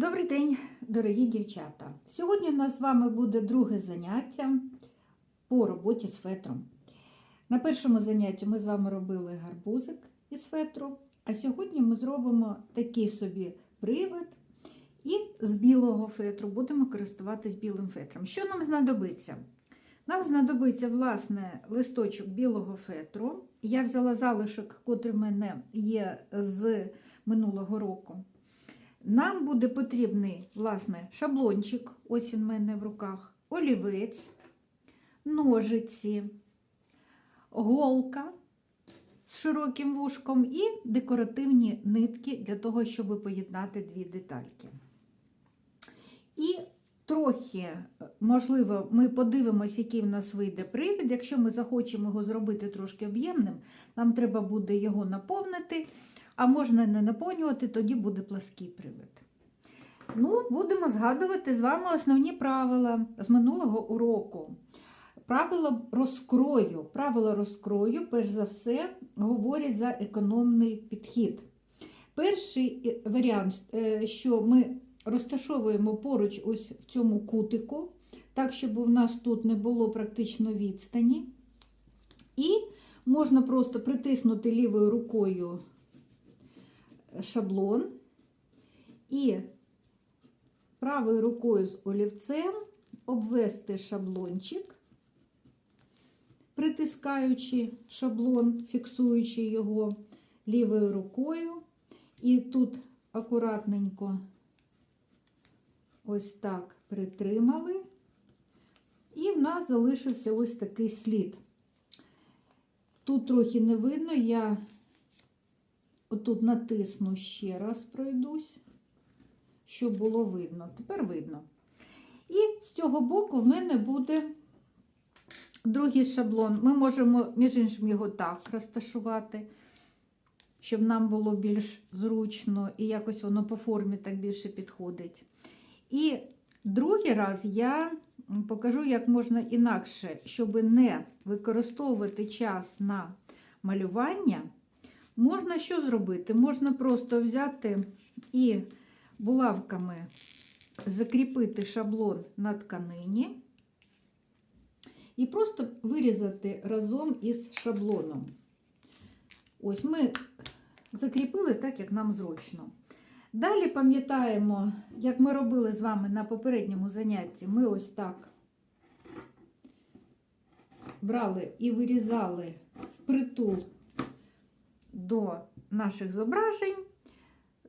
Добрий день, дорогі дівчата! Сьогодні у нас з вами буде друге заняття по роботі з фетром. На першому занятті ми з вами робили гарбузик із фетру, а сьогодні ми зробимо такий собі привид і з білого фетру будемо користуватись білим фетром. Що нам знадобиться? Нам знадобиться власне листочок білого фетру. Я взяла залишок, який в мене є з минулого року. Нам буде потрібний, власне, шаблончик, ось він в мене в руках, олівець, ножиці, голка з широким вушком і декоративні нитки для того, щоб поєднати дві детальки. І трохи, можливо, ми подивимося, який в нас вийде привід. Якщо ми захочемо його зробити трошки об'ємним, нам треба буде його наповнити. А можна не наповнювати, тоді буде плаский привид. Ну, Будемо згадувати з вами основні правила з минулого уроку. Правила розкрою. Правила розкрою, перш за все, говорять за економний підхід. Перший варіант, що ми розташовуємо поруч ось в цьому кутику, так, щоб у нас тут не було практично відстані. І можна просто притиснути лівою рукою шаблон. І правою рукою з олівцем обвести шаблончик, притискаючи шаблон, фіксуючи його лівою рукою, і тут акуратненько ось так притримали, і в нас залишився ось такий слід. Тут трохи не видно, я Отут натисну ще раз пройдусь, щоб було видно. Тепер видно. І з цього боку в мене буде другий шаблон. Ми можемо, між іншим, його так розташувати, щоб нам було більш зручно і якось воно по формі так більше підходить. І другий раз я покажу, як можна інакше, щоб не використовувати час на малювання. Можна що зробити? Можна просто взяти і булавками закріпити шаблон на тканині і просто вирізати разом із шаблоном. Ось ми закріпили так, як нам зручно. Далі пам'ятаємо, як ми робили з вами на попередньому занятті, ми ось так брали і вирізали впритул до наших зображень.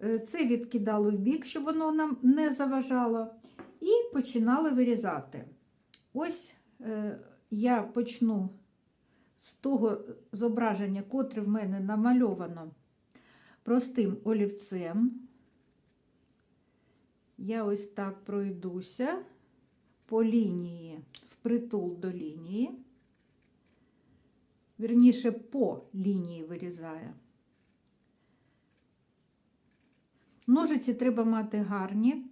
Е, це відкидали в бік, щоб воно нам не заважало, і починали вирізати. Ось е, я почну з того зображення, котре в мене намальовано простим олівцем. Я ось так пройдуся по лінії, впритул до лінії вірніше, по лінії вирізає. Ножиці треба мати гарні.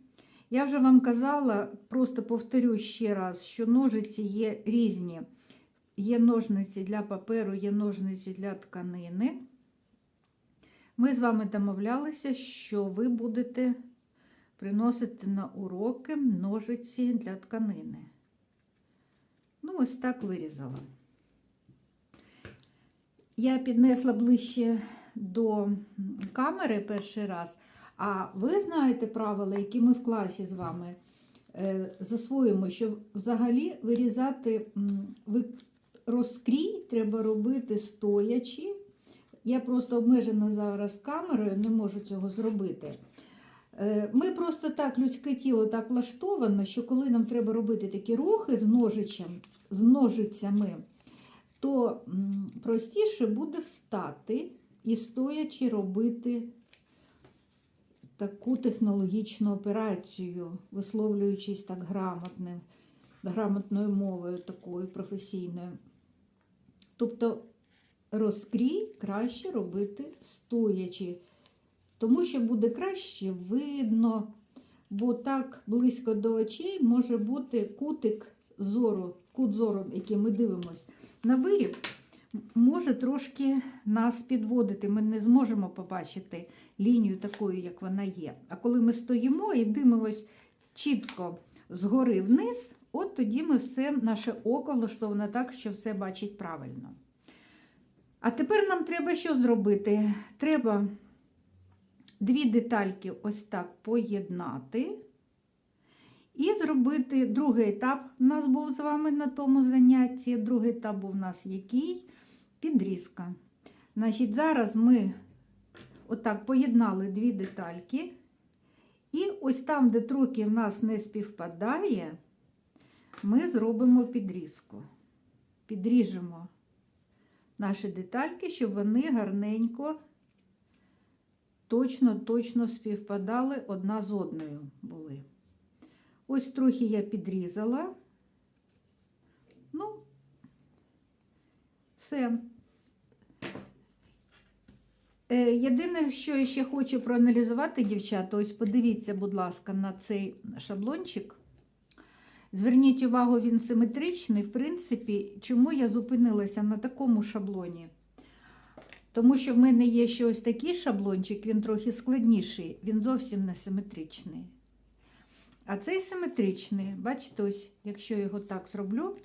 Я вже вам казала, просто повторю ще раз, що ножиці є різні. Є ножниці для паперу, є ножниці для тканини. Ми з вами домовлялися, що ви будете приносити на уроки ножиці для тканини. Ну, ось так вирізала. Я піднесла ближче до камери перший раз, а ви знаєте правила, які ми в класі з вами е, засвоїмо, що взагалі вирізати розкрій треба робити стоячи. Я просто обмежена зараз камерою, не можу цього зробити. Е, ми просто так, людське тіло так влаштовано, що коли нам треба робити такі рухи з ножичем, з ножицями, то простіше буде встати і стоячи робити таку технологічну операцію, висловлюючись так грамотним, грамотною мовою такою професійною. Тобто розкрій краще робити стоячи, тому що буде краще видно, бо так близько до очей може бути кутик зору, кут зору, який ми дивимося на виріб, може трошки нас підводити. Ми не зможемо побачити лінію такою, як вона є. А коли ми стоїмо і дивимось чітко згори вниз, от тоді ми все, наше око влаштоване так, що все бачить правильно. А тепер нам треба що зробити? Треба дві детальки ось так поєднати. І зробити другий етап у нас був з вами на тому занятті. Другий етап був у нас який? Підрізка. Значить, зараз ми отак поєднали дві детальки. І ось там, де трохи в нас не співпадає, ми зробимо підрізку. Підріжемо наші детальки, щоб вони гарненько, точно-точно співпадали одна з одною були. Ось трохи я підрізала. Ну, все. Єдине, що я ще хочу проаналізувати, дівчата, ось подивіться, будь ласка, на цей шаблончик. Зверніть увагу, він симетричний. В принципі, чому я зупинилася на такому шаблоні? Тому що в мене є ще ось такий шаблончик, він трохи складніший, він зовсім не симетричний. А цей симетричний, бачите, ось, якщо я його так зроблю,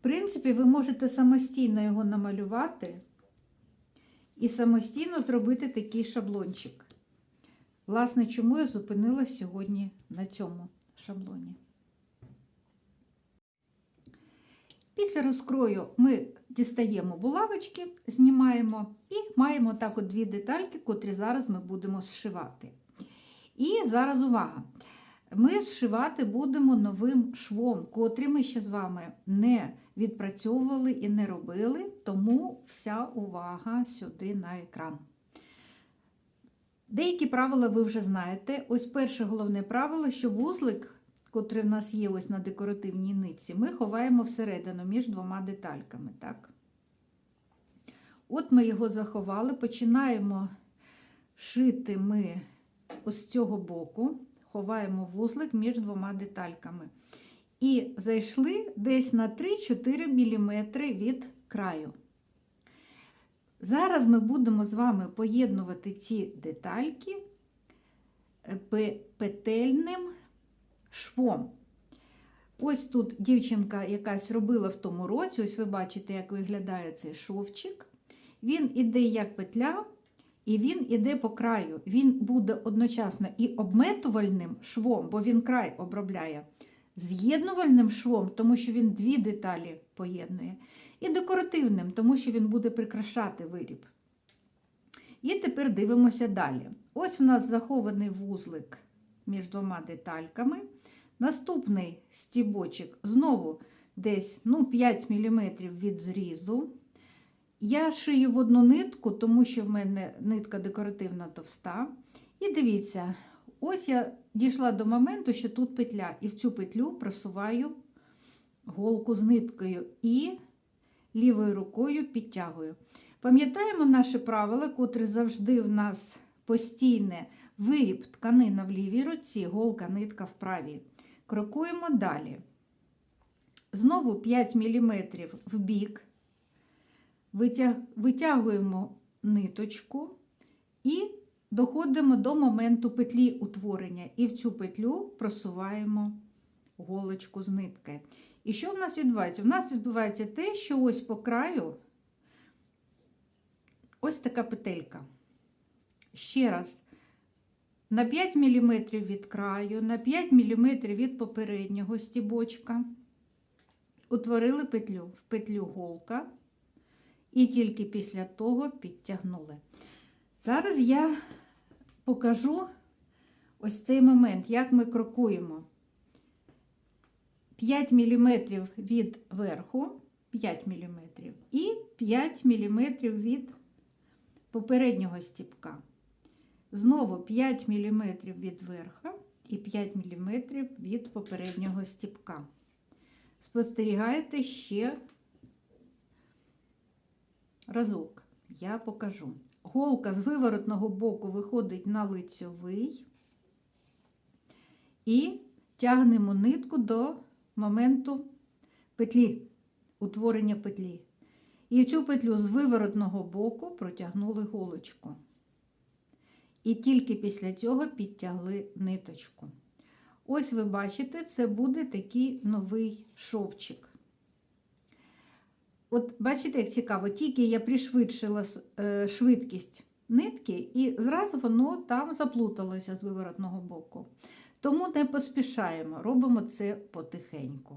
в принципі, ви можете самостійно його намалювати і самостійно зробити такий шаблончик. Власне, чому я зупинилась сьогодні на цьому шаблоні. Після розкрою ми дістаємо булавочки, знімаємо і маємо так от дві детальки, котрі зараз ми будемо зшивати. І зараз увага! Ми зшивати будемо новим швом, котрий ми ще з вами не відпрацьовували і не робили, тому вся увага сюди на екран. Деякі правила ви вже знаєте. Ось перше головне правило, що вузлик, котрий в нас є ось на декоративній нитці, ми ховаємо всередину між двома детальками. Так? От ми його заховали, починаємо шити ми ось з цього боку ховаємо вузлик між двома детальками. І зайшли десь на 3-4 мм від краю. Зараз ми будемо з вами поєднувати ці детальки петельним швом. Ось тут дівчинка якась робила в тому році, ось ви бачите, як виглядає цей шовчик. Він іде як петля, і він іде по краю. Він буде одночасно і обметувальним швом, бо він край обробляє, з'єднувальним швом, тому що він дві деталі поєднує, і декоративним, тому що він буде прикрашати виріб. І тепер дивимося далі. Ось в нас захований вузлик між двома детальками. Наступний стібочок знову десь ну, 5 мм від зрізу. Я шию в одну нитку, тому що в мене нитка декоративна товста. І дивіться, ось я дійшла до моменту, що тут петля, і в цю петлю просуваю голку з ниткою і лівою рукою підтягую. Пам'ятаємо наше правило, котре завжди в нас постійне виріб тканина в лівій руці, голка нитка в правій. Крокуємо далі. Знову 5 мм в бік витягуємо ниточку і доходимо до моменту петлі утворення. І в цю петлю просуваємо голочку з нитки. І що в нас відбувається? У нас відбувається те, що ось по краю ось така петелька. Ще раз. На 5 мм від краю, на 5 мм від попереднього стібочка утворили петлю в петлю голка, і тільки після того підтягнули. Зараз я покажу ось цей момент, як ми крокуємо. 5 мм від верху, 5 мм, і 5 мм від попереднього стіпка. Знову 5 мм від верха і 5 мм від попереднього стіпка. Спостерігаєте ще разок. Я покажу. Голка з виворотного боку виходить на лицьовий і тягнемо нитку до моменту петлі, утворення петлі. І в цю петлю з виворотного боку протягнули голочку. І тільки після цього підтягли ниточку. Ось ви бачите, це буде такий новий шовчик. От бачите, як цікаво, тільки я пришвидшила е, швидкість нитки, і зразу воно там заплуталося з виворотного боку. Тому не поспішаємо, робимо це потихеньку.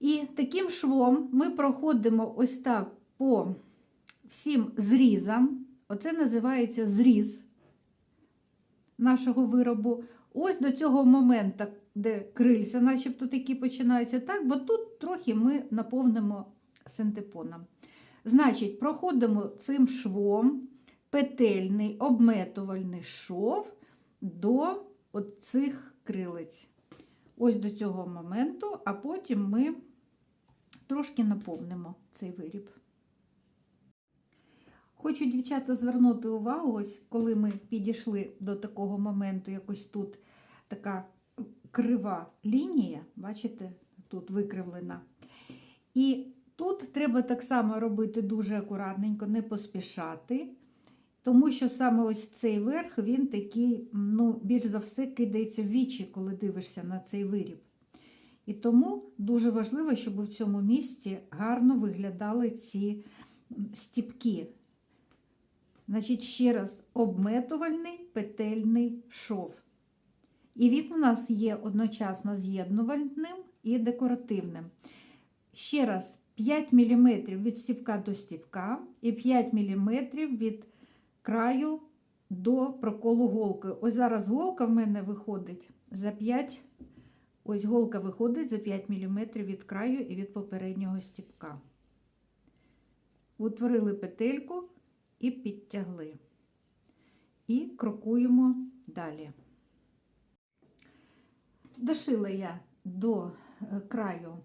І таким швом ми проходимо ось так по всім зрізам. Оце називається зріз нашого виробу. Ось до цього моменту, де крильця, начебто такі починаються, так, бо тут трохи ми наповнимо синтепоном. Значить, проходимо цим швом петельний обметувальний шов до цих крилиць. Ось до цього моменту, а потім ми трошки наповнимо цей виріб. Хочу, дівчата, звернути увагу, ось коли ми підійшли до такого моменту, якось тут така крива лінія, бачите, тут викривлена. І тут треба так само робити дуже акуратненько, не поспішати, тому що саме ось цей верх, він такий, ну, більш за все, кидається в вічі, коли дивишся на цей виріб. І тому дуже важливо, щоб в цьому місці гарно виглядали ці стіпки. Значить, ще раз, обметувальний петельний шов. І він у нас є одночасно з'єднувальним і декоративним. Ще раз, 5 мм від стіпка до стіпка і 5 мм від краю до проколу голки. Ось зараз голка в мене виходить за 5 Ось голка виходить за 5 мм від краю і від попереднього стіпка. Утворили петельку і підтягли. І крокуємо далі. Дошила я до е, краю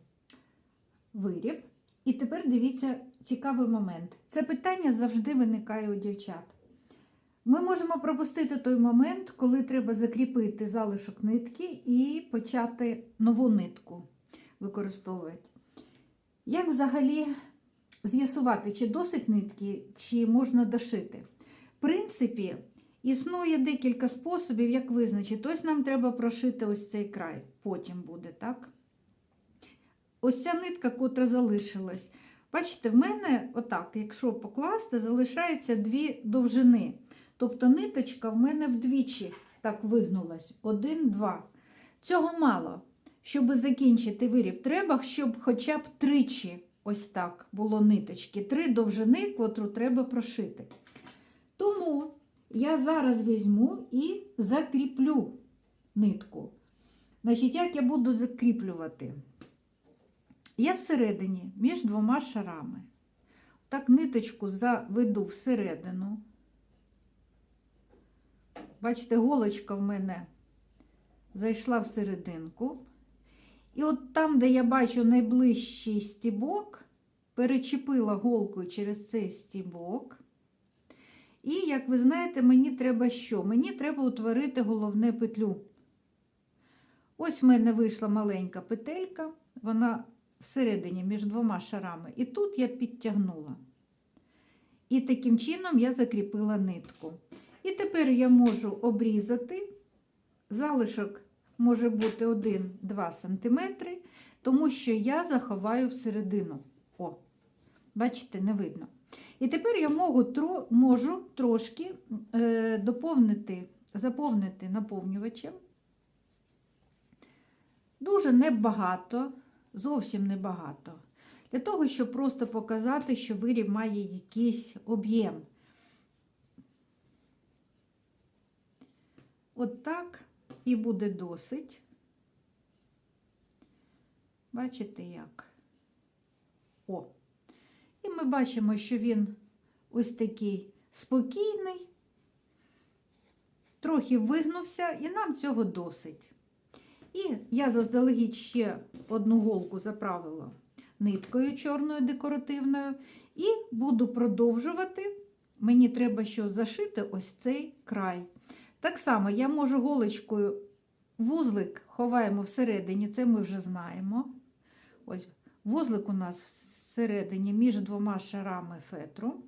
виріб. І тепер дивіться цікавий момент. Це питання завжди виникає у дівчат. Ми можемо пропустити той момент, коли треба закріпити залишок нитки і почати нову нитку використовувати. Як взагалі з'ясувати, чи досить нитки, чи можна дошити? В принципі, існує декілька способів, як визначити. Ось нам треба прошити ось цей край, потім буде, так? Ось ця нитка, котра залишилась. Бачите, в мене, отак, якщо покласти, залишається дві довжини. Тобто ниточка в мене вдвічі так вигнулась. Один, два. Цього мало. Щоб закінчити виріб, треба, щоб хоча б тричі ось так було ниточки. Три довжини, котру треба прошити. Тому я зараз візьму і закріплю нитку. Значить, як я буду закріплювати? Я всередині між двома шарами. Так, ниточку заведу всередину. Бачите, голочка в мене зайшла в серединку. І от там, де я бачу найближчий стібок, перечепила голкою через цей стібок. І, як ви знаєте, мені треба що? Мені треба утворити головне петлю. Ось в мене вийшла маленька петелька, вона всередині між двома шарами. І тут я підтягнула. І таким чином я закріпила нитку. І тепер я можу обрізати. Залишок може бути 1-2 см, тому що я заховаю всередину. О, бачите, не видно. І тепер я можу, можу трошки е, доповнити, заповнити наповнювачем. Дуже небагато, зовсім небагато. Для того, щоб просто показати, що виріб має якийсь об'єм. От так і буде досить. Бачите як? О. І ми бачимо, що він ось такий спокійний, трохи вигнувся, і нам цього досить. І я заздалегідь ще одну голку заправила ниткою чорною декоративною, і буду продовжувати. Мені треба що зашити ось цей край. Так само я можу голочкою вузлик ховаємо всередині, це ми вже знаємо. Ось Вузлик у нас всередині між двома шарами фетру.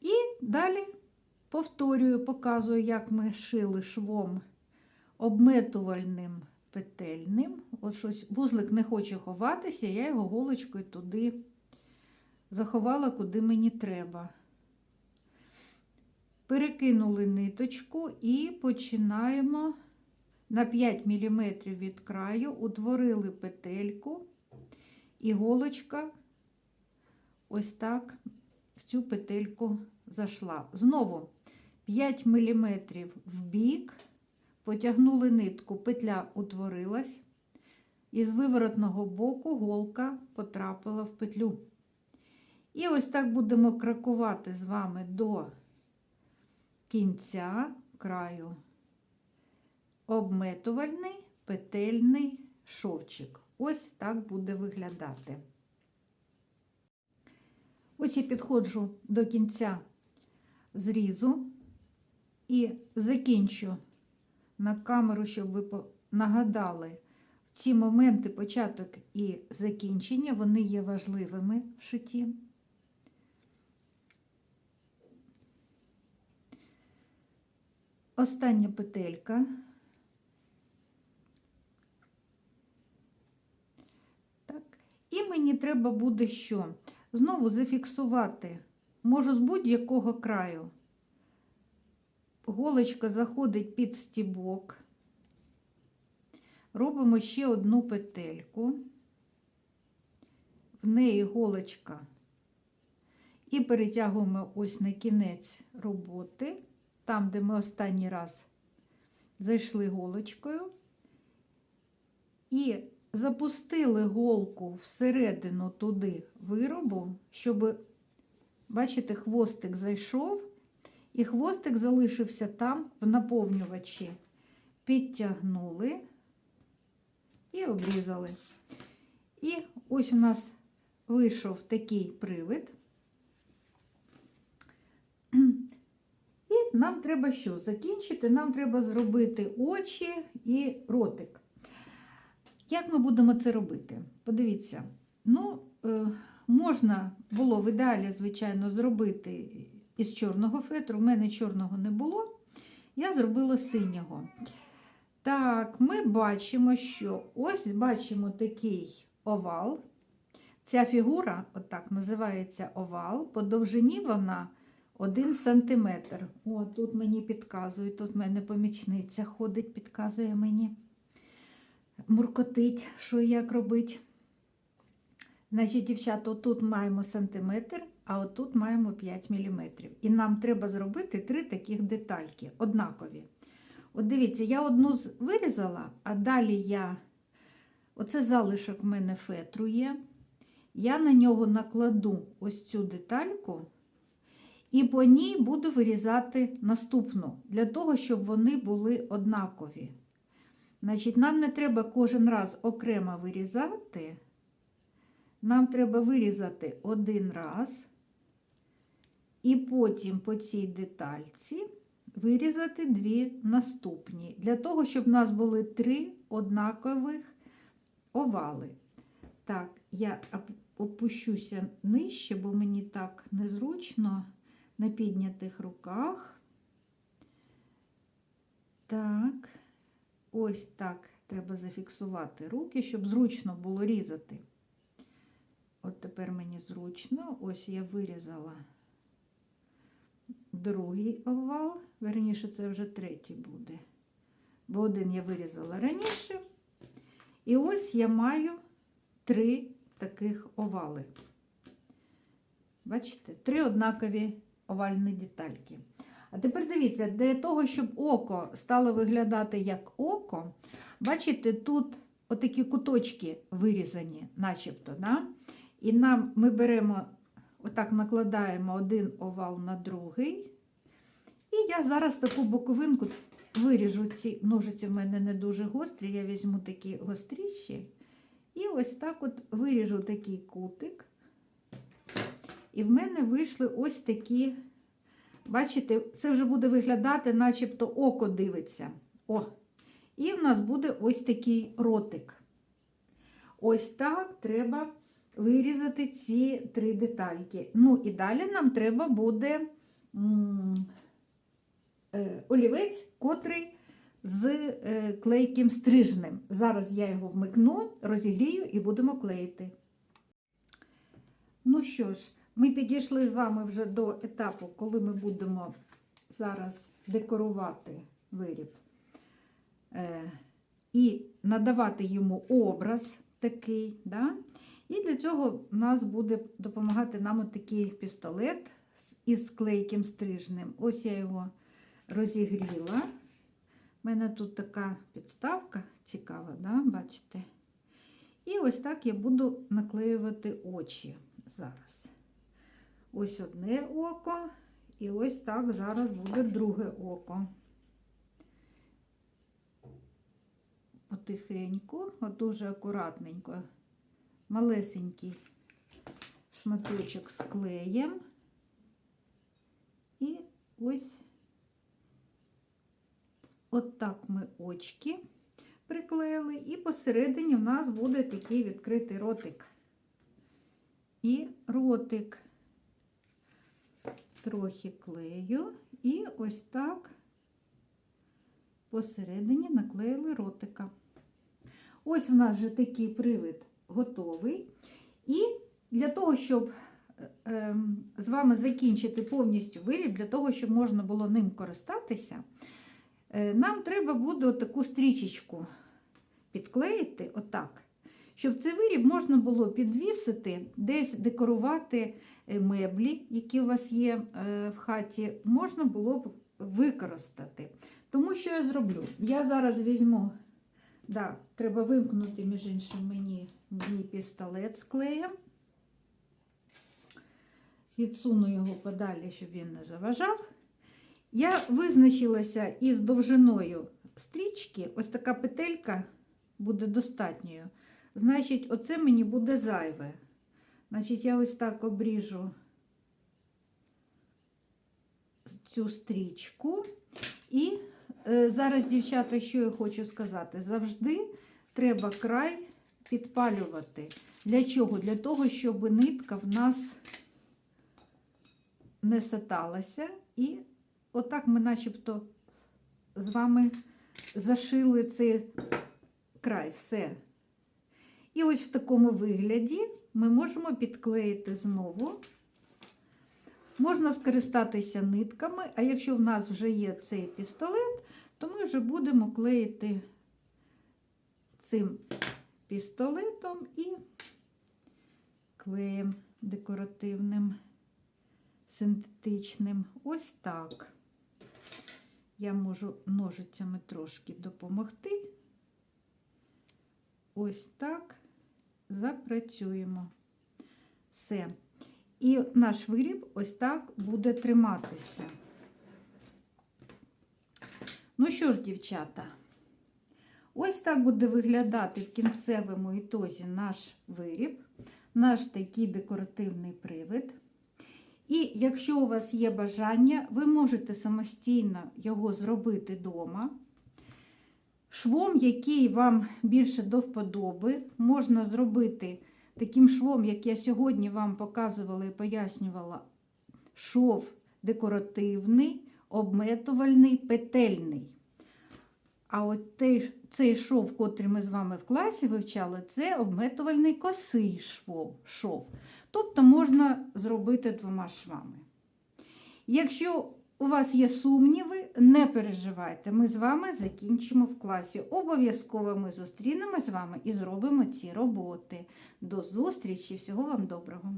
І далі повторюю, показую, як ми шили швом обметувальним петельним. От щось вузлик не хоче ховатися, я його голочкою туди заховала, куди мені треба. Перекинули ниточку і починаємо на 5 мм від краю, утворили петельку, і голочка ось так в цю петельку зайшла. Знову 5 мм в бік, потягнули нитку, петля утворилась, і з виворотного боку голка потрапила в петлю. І ось так будемо крокувати з вами до кінця краю обметувальний петельний шовчик. Ось так буде виглядати. Ось я підходжу до кінця зрізу і закінчу на камеру, щоб ви нагадали ці моменти початок і закінчення, вони є важливими в шитті. Остання петелька. Так. І мені треба буде що? Знову зафіксувати, можу з будь-якого краю. Голочка заходить під стібок. Робимо ще одну петельку, в неї голочка. І перетягуємо ось на кінець роботи, там, де ми останній раз зайшли голочкою. І запустили голку всередину туди виробу, щоб, бачите, хвостик зайшов, і хвостик залишився там в наповнювачі. Підтягнули і обрізали. І ось у нас вийшов такий привид. Нам треба що? Закінчити, нам треба зробити очі і ротик. Як ми будемо це робити? Подивіться, ну, е, можна було в ідеалі, звичайно, зробити із чорного фетру. У мене чорного не було. Я зробила синього. Так, ми бачимо, що ось бачимо такий овал. Ця фігура, отак називається овал, по довжині вона 1 см. О, тут мені підказують, тут в мене помічниця ходить, підказує мені муркотить, що і як робить. Значить, дівчата, отут маємо сантиметр, а отут маємо 5 мм. І нам треба зробити три таких детальки, однакові. От дивіться, я одну вирізала, а далі я, оце залишок в мене фетру є. Я на нього накладу ось цю детальку, і по ній буду вирізати наступну, для того, щоб вони були однакові. Значить, нам не треба кожен раз окремо вирізати. Нам треба вирізати один раз, і потім по цій детальці вирізати дві наступні, для того, щоб в нас були три однакових овали. Так, я опущуся нижче, бо мені так незручно на піднятих руках. Так. Ось так треба зафіксувати руки, щоб зручно було різати. От тепер мені зручно, ось я вирізала другий овал, верніше, це вже третій буде. Бо один я вирізала раніше. І ось я маю три таких овали. Bачите, три однакові овальні детальки. А тепер дивіться, для того, щоб око стало виглядати як око, бачите, тут отакі куточки вирізані, начебто. Да? І нам ми беремо, отак накладаємо один овал на другий. І я зараз таку боковинку виріжу ці ножиці в мене не дуже гострі, я візьму такі гостріші. І ось так от виріжу такий кутик. І в мене вийшли ось такі. Бачите, це вже буде виглядати, начебто око дивиться. О. І в нас буде ось такий ротик. ось так треба вирізати ці три детальки. Ну і далі нам треба буде е, олівець, котрий з е, клейким стрижнем. Зараз я його вмикну, розігрію і будемо клеїти. Ну що ж, ми підійшли з вами вже до етапу, коли ми будемо зараз декорувати виріб е, і надавати йому образ такий. Да? І для цього нас буде допомагати нам такий пістолет із клейким стрижнем. Ось я його розігріла. У мене тут така підставка цікава, да? бачите? І ось так я буду наклеювати очі зараз. Ось одне око, і ось так зараз буде друге око. Потихеньку, от дуже акуратненько, малесенький шматочок з клеєм. І ось от ми очки приклеїли, і посередині в нас буде такий відкритий ротик. І ротик трохи клею, і ось так посередині наклеїли ротика. Ось в нас вже такий привид готовий. І для того, щоб е, ем, з вами закінчити повністю виріб, для того, щоб можна було ним користатися, е, нам треба буде таку стрічечку підклеїти отак, щоб цей виріб можна було підвісити, десь декорувати е, меблі, які у вас є е, в хаті, можна було б використати. Тому що я зроблю? Я зараз візьму, да, треба вимкнути, між іншим, мені мій пістолет з клеєм. Відсуну його подалі, щоб він не заважав. Я визначилася із довжиною стрічки, ось така петелька буде достатньою. Значить, оце мені буде зайве. Значить, я ось так обріжу цю стрічку. І е, зараз, дівчата, що я хочу сказати, завжди треба край підпалювати. Для чого? Для того, щоб нитка в нас не саталася. І отак ми начебто з вами зашили цей край, все. І ось в такому вигляді ми можемо підклеїти знову. Можна скористатися нитками, а якщо в нас вже є цей пістолет, то ми вже будемо клеїти цим пістолетом і клеєм декоративним, синтетичним. Ось так. Я можу ножицями трошки допомогти. Ось так запрацюємо. Все. І наш виріб ось так буде триматися. Ну що ж, дівчата, ось так буде виглядати в кінцевому ітозі наш виріб, наш такий декоративний привид. І якщо у вас є бажання, ви можете самостійно його зробити вдома. Швом, який вам більше до вподоби, можна зробити таким швом, як я сьогодні вам показувала і пояснювала, шов декоративний, обметувальний, петельний. А от той, цей шов, котрий ми з вами в класі вивчали, це обметувальний косий шов. шов. Тобто можна зробити двома швами. Якщо у вас є сумніви, не переживайте, ми з вами закінчимо в класі. Обов'язково ми зустрінемось з вами і зробимо ці роботи. До зустрічі, всього вам доброго!